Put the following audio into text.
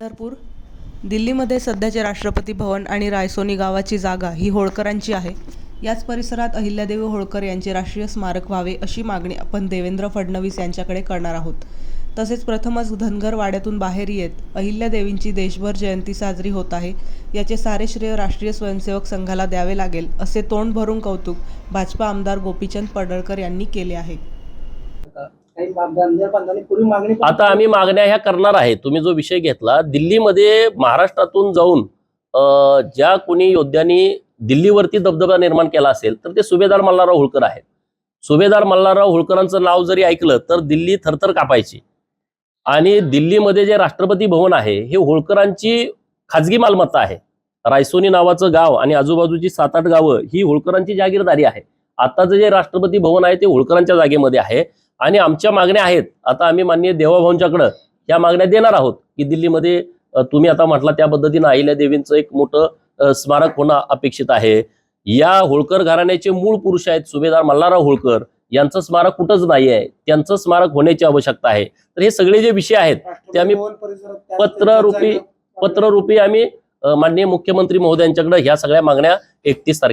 पंढरपूर दिल्लीमध्ये सध्याचे राष्ट्रपती भवन आणि रायसोनी गावाची जागा ही होळकरांची आहे. याच परिसरात अहिल्यादेवी होळकर यांचे राष्ट्रीय स्मारक व्हावे अशी मागणी आपण देवेंद्र फडणवीस यांच्याकडे करणार आहोत. तसेच प्रथमच धनगर वाड्यातून बाहेर येत अहिल्यादेवींची देशभर जयंती साजरी होत आहे. याचे सारे श्रेय राष्ट्रीय स्वयंसेवक संघाला द्यावे लागेल असे तोंड भरून कौतुक भाजपा आमदार गोपीचंद पडळकर यांनी केले आहे. काही बांधवांनी पूर्वी मागणी आता आम्ही मागण्या ह्या करणार आहे. तुम्ही जो विषय घेतला दिल्लीमध्ये महाराष्ट्रातून जाऊन ज्या कोणी योद्ध्यांनी दिल्लीवरती दबदबा निर्माण केला असेल तर ते सुभेदार मल्हारराव होळकर आहेत. सुभेदार मल्हारराव होळकरांचं नाव जरी ऐकलं तर दिल्ली थरथर कापायची. आणि दिल्लीमध्ये जे राष्ट्रपती भवन आहे हे होळकरांची खाजगी मालमत्ता आहे. रायसोनी नावाचं गाव आणि आजूबाजूची सात आठ गावं ही होळकरांची जागीरदारी आहे. आताचं जे राष्ट्रपती भवन आहे ते होळकरांच्या जागेमध्ये आहे. आणि आमच्या मागण्या आहेत. आता आम्ही माननीय देवाभाऊंच्याकडं या मागण्या देणार आहोत की दिल्लीमध्ये तुम्ही आता म्हटला त्या पद्धतीनं अहिल्या देवींचं एक मोठं स्मारक होणं अपेक्षित आहे. या होळकर घराण्याचे मूळ पुरुष आहेत सुभेदार मल्हारराव होळकर. यांचं स्मारक कुठंच नाही आहे त्यांचं स्मारक होण्याची आवश्यकता आहे. तर हे सगळे जे विषय आहेत ते आम्ही पत्ररूपी- पत्ररूपी आम्ही माननीय मुख्यमंत्री महोदयांच्याकडे ह्या सगळ्या मागण्या एकतीस तारखेला